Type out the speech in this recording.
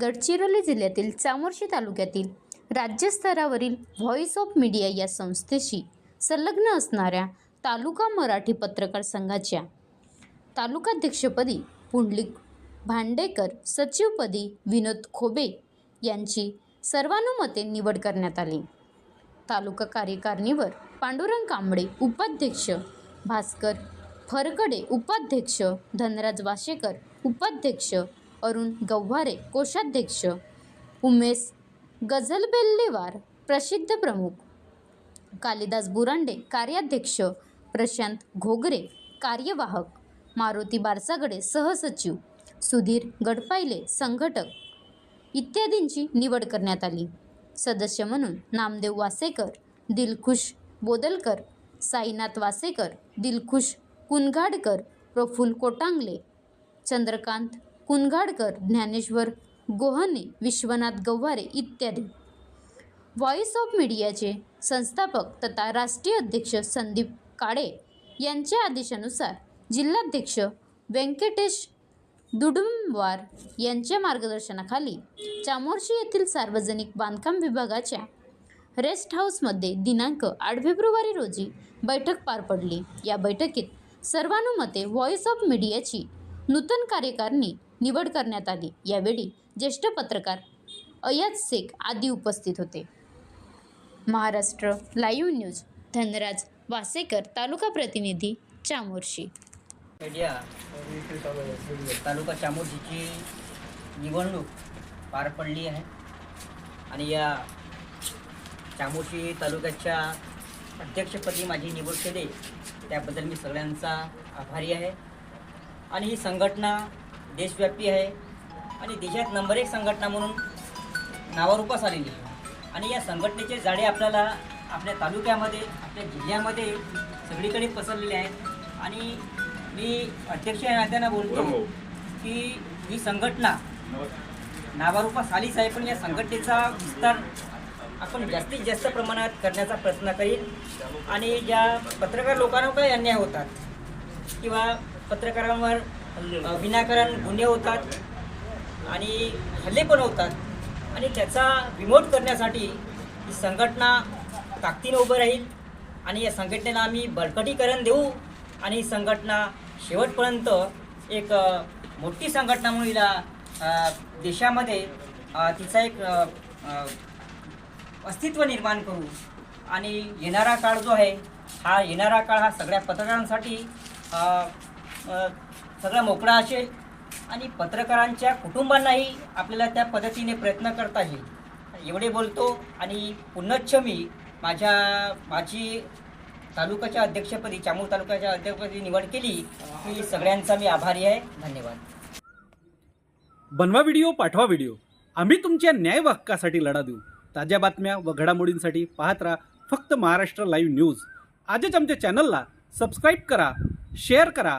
गडचिरोली जिल्ह्यातील चामोर्शी तालुक्यातील राज्यस्तरावरील voice of media या संस्थेशी संलग्न असणाऱ्या तालुका मराठी पत्रकार संघाच्या तालुकाध्यक्षपदी पुंडलिक भांडेकर सचिवपदी विनोद खोबे यांची सर्वानुमते निवड करण्यात आली. तालुका कार्यकारिणीवर पांडुरंग कांबळे उपाध्यक्ष भास्कर फरकडे उपाध्यक्ष धनराज वाशेकर उपाध्यक्ष अरुण गव्हारे कोषाध्यक्ष उमेश गझलबेल्लेवार प्रसिद्ध प्रमुख कालिदास बुरांडे कार्याध्यक्ष प्रशांत घोगरे कार्यवाहक मारुती बारसागडे सहसचिव सुधीर गडपायले संघटक इत्यादींची निवड करण्यात आली. सदस्य म्हणून नामदेव वासेकर दिलखुश बोदलकर साईनाथ वासेकर दिलखुश कुनघाडकर प्रफुल्ल कोटांगले चंद्रकांत कुनघाडकर ज्ञानेश्वर गोहने विश्वनाथ गव्हारे इत्यादी. व्हॉइस ऑफ मीडियाचे संस्थापक तथा राष्ट्रीय अध्यक्ष संदीप काळे यांच्या आदेशानुसार जिल्हाध्यक्ष व्यंकटेश दुडुमवार यांच्या मार्गदर्शनाखाली चामोर्शी येथील सार्वजनिक बांधकाम विभागाच्या रेस्ट हाऊसमध्ये दिनांक आठ फेब्रुवारी रोजी बैठक पार पडली. या बैठकीत सर्वानुमते व्हॉइस ऑफ मीडियाची नूतन कार्यकारिणी निवड करण्यात आली. यावेळी ज्येष्ठ पत्रकार अयाज शेख आदी उपस्थित होते. महाराष्ट्र लाईव्ह न्यूज धनराज वासेकर तालुका प्रतिनिधी चामोर्शी. मीडिया तालुका चामोर्शीची निवडणूक पार पडली आहे. आणि या चामोर्शी तालुक्याच्या अध्यक्षपदी माझी निवड केली. त्याबद्दल मी सगळ्यांचा आभारी आहे. आणि ही संघटना देशव्यापी आहे आणि देशात नंबर एक संघटना म्हणून नावारूपास आलेली आहे. आणि या संघटनेचे जाळे आपल्याला आपल्या तालुक्यामध्ये आपल्या जिल्ह्यामध्ये सगळीकडे पसरलेले आहेत. आणि मी अध्यक्ष या नात्यानं बोलतो की ही संघटना नावारूपास आलीच आहे पण या संघटनेचा विस्तार आपण जास्तीत जास्त प्रमाणात करण्याचा प्रयत्न करील आणि ज्या पत्रकार लोकांवर काही अन्याय होतात किंवा पत्रकारांवर विनाकारण गुन्हे होतात आणि हल्ले पण होतात. आणि त्याचा विमोट करण्यासाठी ही संघटना ताकदीने उभं राहील आणि या संघटनेला आम्ही बळकटीकरण देऊ आणि संघटना शेवटपर्यंत एक मोठी संघटना म्हणून हिला देशामध्ये तिचा एक अस्तित्व निर्माण करू आणि येणारा काळ जो आहे हा येणारा काळ हा सगळ्या पत्रकारांसाठी सगळा मोकळा असेल आणि पत्रकारांच्या कुटुंबांनाही आपल्याला त्या पद्धतीने प्रयत्न करता येईल. एवढे बोलतो आणि पुनच्छ मी माझ्या माझी तालुक्याच्या अध्यक्षपदी चामूर तालुक्याच्या अध्यक्षपदी निवड केली ही सगळ्यांचा मी आभारी आहे. धन्यवाद. बनवा व्हिडिओ पाठवा व्हिडिओ. आम्ही तुमच्या न्याय हक्कासाठी लढा देऊ. ताज्या बातम्या व घडामोडींसाठी पाहत राहा फक्त महाराष्ट्र लाईव्ह न्यूज. आजच आमच्या चॅनलला सबस्क्राईब करा शेअर करा